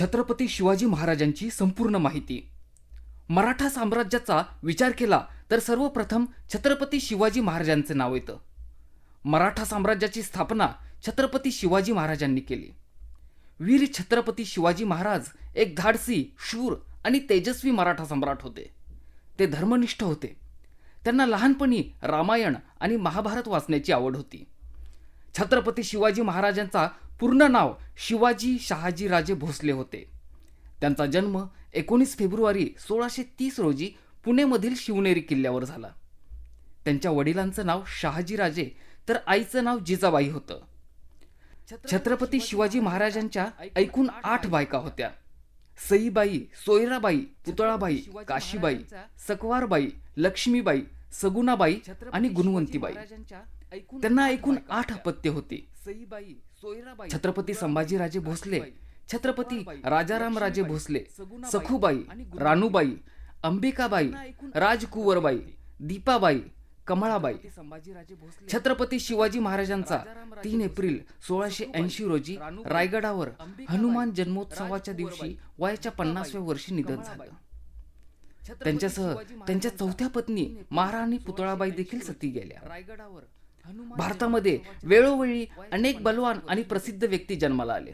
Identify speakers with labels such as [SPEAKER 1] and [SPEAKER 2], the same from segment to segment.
[SPEAKER 1] छत्रपती शिवाजी महाराजांची संपूर्ण माहिती. मराठा साम्राज्याचा विचार केला तर सर्वप्रथम छत्रपती शिवाजी महाराजांचे नाव येतं. मराठा साम्राज्याची स्थापना छत्रपती शिवाजी महाराजांनी केली. वीर छत्रपती शिवाजी महाराज एक धाडसी शूर आणि तेजस्वी मराठा सम्राट होते. ते धर्मनिष्ठ होते. त्यांना लहानपणी रामायण आणि महाभारत वाचण्याची आवड होती. छत्रपती शिवाजी महाराजांचा पूर्ण नाव शिवाजी शहाजी राजे भोसले होते. त्यांचा जन्म एकोणीस फेब्रुवारी सोळाशे तीस रोजी पुणेमधील शिवनेरी किल्ल्यावर झाला. त्यांच्या वडिलांचं नाव शहाजीराजे तर आईचं नाव जिजाबाई होतं. छत्रपती शिवाजी महाराजांच्या एकूण आठ बायका होत्या. सईबाई सोयराबाई पुतळाबाई काशीबाई सकवारबाई लक्ष्मीबाई सगुणाबाई आणि गुणवंतीबाई. त्यांना एकूण आठ अपत्य होती. छत्रपती संभाजीराजे भोसले छत्रपती राजाराम राजे भोसले सखूबाई रानूबाई अंबिकाबाई राजकुवरबाई दीपाबाई कमळाबाई. छत्रपती शिवाजी महाराजांचा तीन एप्रिल सोळाशे ऐंशी रोजी रायगडावर हनुमान जन्मोत्सवाच्या दिवशी वयाच्या पन्नासव्या वर्षी निधन झालं. त्यांच्यासह त्यांच्या चौथ्या पत्नी महाराणी पुतळाबाई देखील सती गेल्या. भारतामध्ये वेळोवेळी अनेक बलवान आणि प्रसिद्ध व्यक्ती जन्माला आले.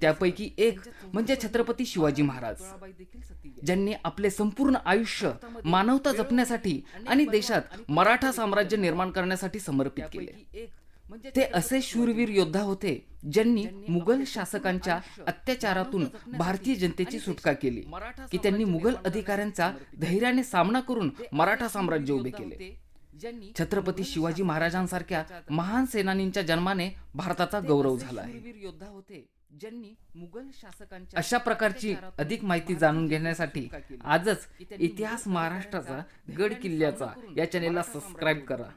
[SPEAKER 1] त्यापैकी एक म्हणजे छत्रपती शिवाजी महाराज ज्यांनी आपले संपूर्ण आयुष्य मानवता जपण्यासाठी आणि देशात मराठा साम्राज्य निर्माण करण्यासाठी समर्पित केले. ते असे शूरवीर योद्धा होते ज्यांनी मुघल शासकांच्या अत्याचारातून भारतीय जनतेची सुटका केली की त्यांनी मुघल अधिकाऱ्यांचा धैर्याने सामना करून मराठा साम्राज्य उभे केले. छत्रपती शिवाजी महाराजांसारख्या महान सेनानींच्या जन्माने भारताचा गौरव झाला आहे. योद्धा होते ज्यांनी मुघल शासकांच्या अशा प्रकारची अधिक माहिती जाणून घेण्यासाठी आजच इतिहास महाराष्ट्राचा गड किल्ल्याचा या चॅनेलला सबस्क्राईब करा.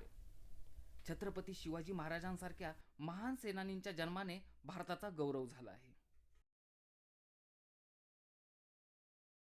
[SPEAKER 1] छत्रपती शिवाजी महाराजांसारख्या महान सेनानींच्या जन्माने भारताचा गौरव झाला आहे.